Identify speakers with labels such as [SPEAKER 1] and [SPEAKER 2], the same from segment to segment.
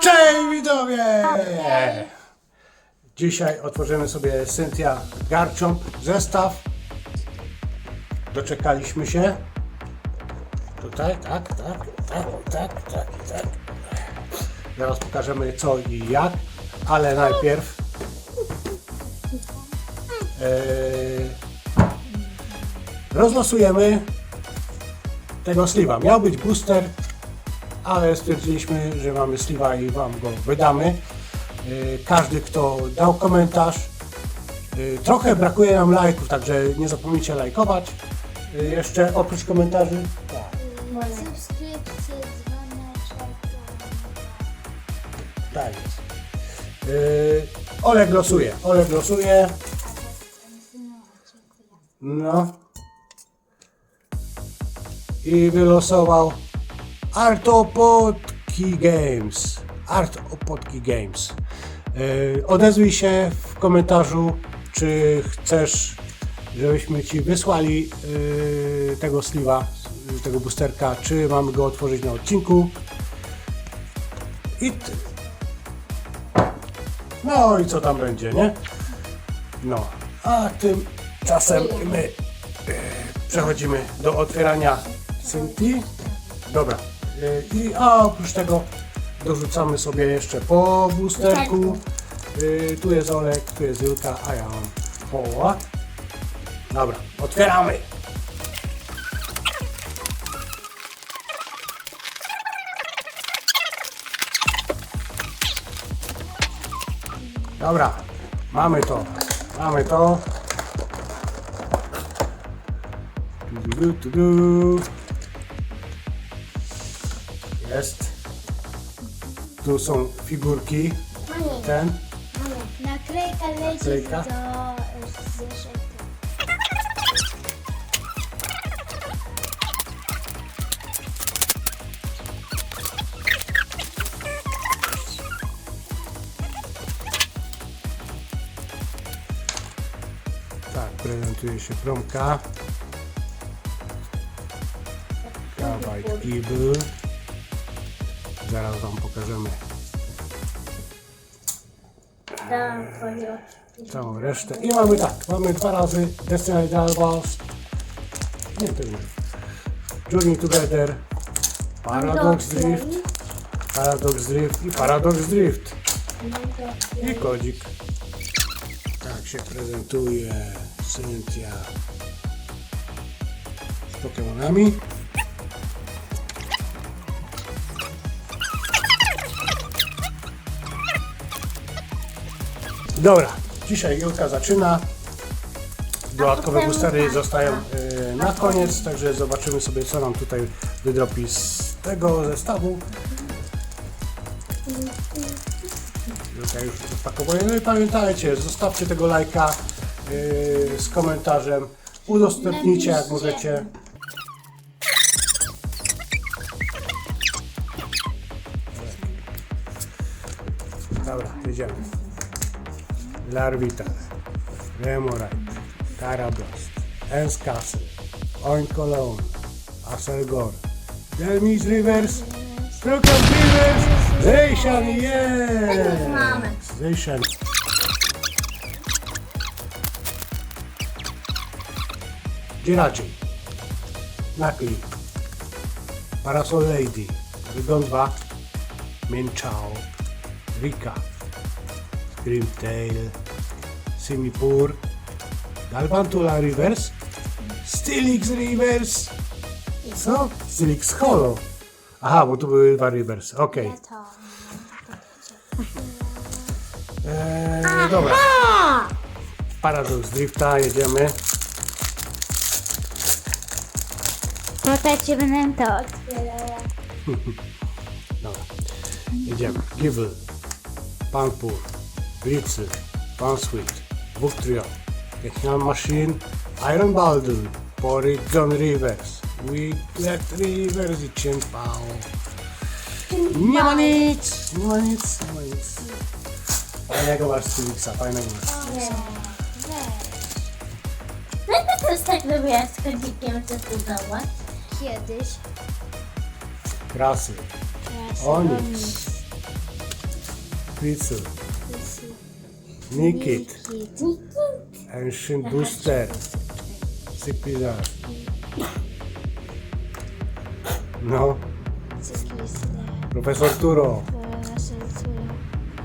[SPEAKER 1] Cześć widzowie! Dzisiaj otworzymy sobie Cynthia Garchomp zestaw. Doczekaliśmy się. Tutaj, tak, tak, tak, tak, tak, tak. Zaraz pokażemy co i jak, ale najpierw yy, rozlosujemy tego sliwa. Miał być booster, ale stwierdziliśmy, że mamy sliwa i Wam go wydamy. Yy, Każdy, kto dał komentarz, yy, trochę brakuje nam lajków, także nie zapomnijcie lajkować. Yy, Jeszcze oprócz komentarzy, tak,
[SPEAKER 2] Subskrypcje, dzwoneczek.
[SPEAKER 1] tak jest. Oleg losuje, Oleg losuje. No. I wylosował Artopodki Games. Artopodki Games. Yy, odezwij się w komentarzu, czy chcesz, żebyśmy Ci wysłali yy, tego sliwa, tego boosterka, czy mamy go otworzyć na odcinku. I. No i co tam będzie, nie? No, a tymczasem my e, przechodzimy do otwierania synti. Dobra. E, I a oprócz tego dorzucamy sobie jeszcze po boosterku. E, tu jest Olek, tu jest Julka, a ja mam poła. Dobra, otwieramy. Dobra, mamy to. Mamy to. Du, du, du, du. Jest. Tu są figurki.
[SPEAKER 2] Mami,
[SPEAKER 1] Ten.
[SPEAKER 2] mami, naklejka leci
[SPEAKER 1] Naklejka?
[SPEAKER 2] do zeszytu.
[SPEAKER 1] Tak, prezentuje się promka. Kawajt Gible. Zaraz wam pokażemy całą resztę. I mamy tak, mamy dwa razy Destiny Dalbals. Nie pewnie. Journey Together. Paradox Drift. Paradox Drift i Paradox Drift. I kodzik. Tak się prezentuje Cynthia z Pokemonami. Dobra, dzisiaj Julka zaczyna. Dodatkowe boostery zostają e, na koniec, także zobaczymy sobie co nam tutaj wydropi z tego zestawu. Julka już rozpakowuje. No i pamiętajcie, zostawcie tego lajka e, z komentarzem. Udostępnijcie jak możecie. Dobra, jedziemy. Larvitar, Remorite, Carablast, Enscastle, Oincolone, Aselgor, Delmis Rivers, Krokant Rivers, Zejsian, jest! Zejsian. Gdzie raczej? Nakli, Parasol Lady, Rygon 2, Minchao, Rika, Grimtail, Simipur, Galvantula Rivers, Stilix Rivers, co? Stilix Holo. Aha, bo tu były dwa Rivers, okej.
[SPEAKER 2] To.
[SPEAKER 1] Eee, dobra, Paradox Drifta, jedziemy.
[SPEAKER 2] Tutaj ci będę to otwierała.
[SPEAKER 1] Dobra, jedziemy. Gible, Panpur, Blitzy, Pansweet, Vuctrio, Technical Machine, Iron Baldwin, Porygon Rivers, Wiglet Rivers i Cienpao. Nie ma nic, nie ma nic, nie ma nic. Fajnego masz Stilixa, fajnego masz Stilixa.
[SPEAKER 3] No i to też tak lubię z kodzikiem testować.
[SPEAKER 2] Kiedyś.
[SPEAKER 1] Krasy,
[SPEAKER 2] Teraz
[SPEAKER 1] Onyx, Spritzel, Nikit,
[SPEAKER 2] Kit.
[SPEAKER 1] Ancient Booster, Cypizar. No, Profesor Turo,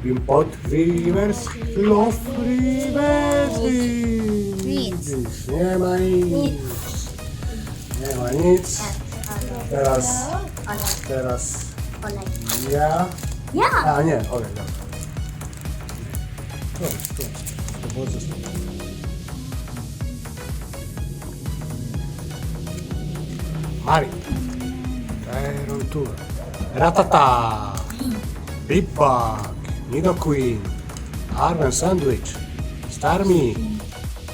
[SPEAKER 1] Pimpot Rivers, Love Rivers.
[SPEAKER 2] Nic.
[SPEAKER 1] Nie ma nic. Nie ma nic. Teraz, teraz ja.
[SPEAKER 3] Ja!
[SPEAKER 1] A nie, olej. To, to, to było zostało. Mari. Tyron Tour. Ratata. Bug. Nido Queen. Arwen Sandwich. Starmie.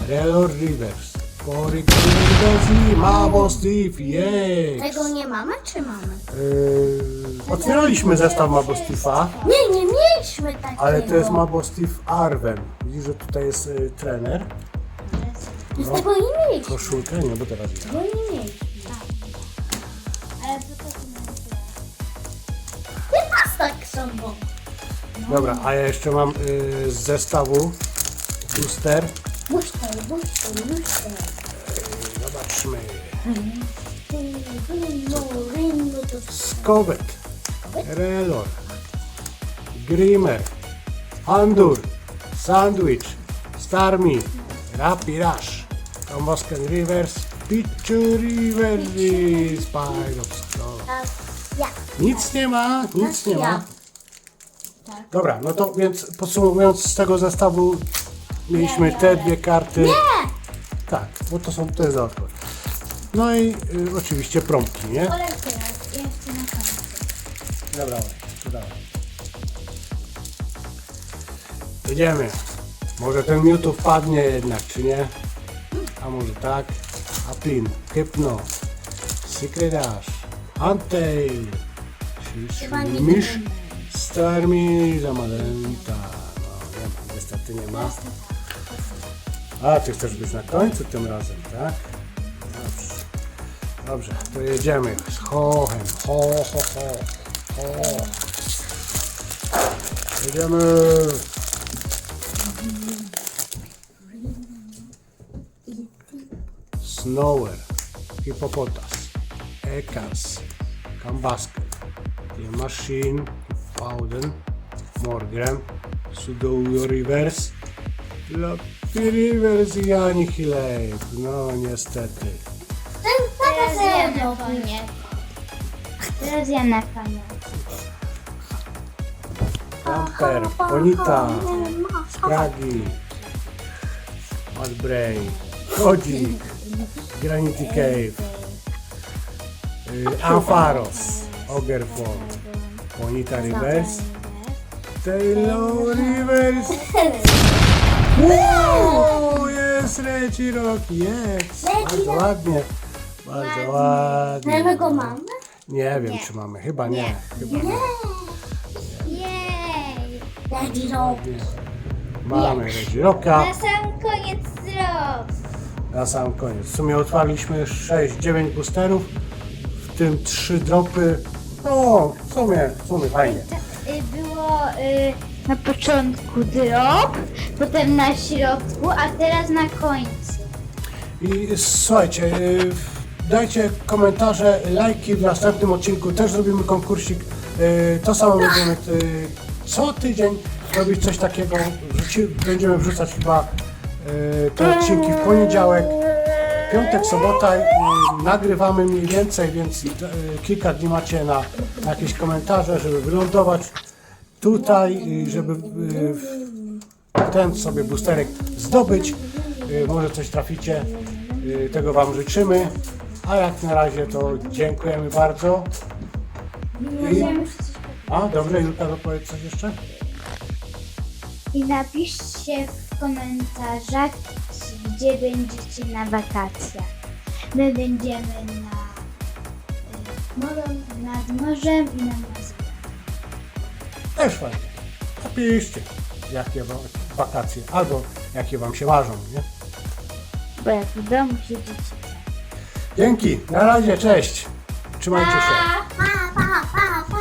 [SPEAKER 1] Relor Rivers. Porik Rivers Mabo Steve. Jej.
[SPEAKER 3] Tego nie mamy, czy mamy?
[SPEAKER 1] Yy, otwieraliśmy zestaw Mabo Steve'a.
[SPEAKER 3] Nie, nie mieliśmy takiego.
[SPEAKER 1] Ale to jest Mabo Steve Arwen. Widzisz, że tutaj jest y, trener.
[SPEAKER 3] Z tego nie mieliśmy.
[SPEAKER 1] Koszulkę, nie, bo teraz ja.
[SPEAKER 3] Tego nie mieliśmy.
[SPEAKER 2] Ale po co ty
[SPEAKER 3] Ty nas tak sobą.
[SPEAKER 1] Dobra, a ja jeszcze mam y, z zestawu booster.
[SPEAKER 3] Buszter, buszter, buszter.
[SPEAKER 1] Zobaczmy.
[SPEAKER 3] No, ringo to
[SPEAKER 1] Skowet, Relor, Grimmer, Andur, Sandwich, Starmie, Rappi Rush, Combosken Rivers, Picture Rivers i Spyrox.
[SPEAKER 3] Ja.
[SPEAKER 1] Nic nie ma, nic nie ma.
[SPEAKER 3] Ja.
[SPEAKER 1] Dobra, no to więc podsumowując z tego zestawu mieliśmy te dwie karty.
[SPEAKER 3] Nie!
[SPEAKER 1] Tak, bo to są te za odpowiedź. No i y, oczywiście promki, nie?
[SPEAKER 2] Jeszcze na końcu.
[SPEAKER 1] Dobra, to Jedziemy. Może ten Mewtwo wpadnie jednak, czy nie? A może tak? Apin, Hypno,
[SPEAKER 3] Chyba nie
[SPEAKER 1] Mish, Starmie, Zamalenta. No nie ma, niestety nie ma. A, ty chcesz być na końcu tym razem, tak? Dobrze. Dobrze, to jedziemy z hochem. Ho, ho, ho. ho. Jedziemy. Snower, Hippopotas, Ekans, The Machine, Powden, Morgrem, Lucky Rivers i Annihilate. No niestety.
[SPEAKER 3] Ten
[SPEAKER 2] na
[SPEAKER 3] mną.
[SPEAKER 2] koniec. Teraz ja na koniec.
[SPEAKER 1] Camper, Bonita, Spragi, Madbrain, Kodzik, Granity Cave, y, Ampharos, Ogerfall, Bonita Rivers, Taylor Rivers. Wow, jest Reci Rocky, jest. Bardzo ładnie, bardzo ładnie.
[SPEAKER 3] My go mamy?
[SPEAKER 1] Nie wiem, czy mamy, chyba nie, chyba nie.
[SPEAKER 3] Rob.
[SPEAKER 1] Mamy.
[SPEAKER 2] Na sam koniec zrób.
[SPEAKER 1] na sam koniec. W sumie otwarliśmy 6-9 boosterów, w tym 3 dropy. No, w sumie, w sumie fajnie.
[SPEAKER 2] Y, Było y, na początku drop, potem na środku, a teraz na końcu.
[SPEAKER 1] I słuchajcie, y, dajcie komentarze, lajki w następnym odcinku. Też zrobimy konkursik. Y, To samo będziemy y, co tydzień robić coś takiego. Wrzuci, będziemy wrzucać chyba y, te odcinki w poniedziałek. Piątek, sobota y, nagrywamy mniej więcej, więc y, kilka dni macie na, na jakieś komentarze, żeby wylądować tutaj, y, żeby y, ten sobie boosterek zdobyć. Y, Może coś traficie, y, tego Wam życzymy. A jak na razie to dziękujemy bardzo. I... A, dobrze, Julka, dopowiedz coś jeszcze?
[SPEAKER 2] I napiszcie w komentarzach, gdzie będziecie na wakacjach. My będziemy na, y, morzu- nad morzem i na Mazurach.
[SPEAKER 1] Też fajnie. Napiszcie, jakie wam wakacje, albo jakie Wam się marzą, nie?
[SPEAKER 2] Bo jak w domu siedzicie.
[SPEAKER 1] Dzięki, na razie, cześć. Trzymajcie się.
[SPEAKER 3] Pa!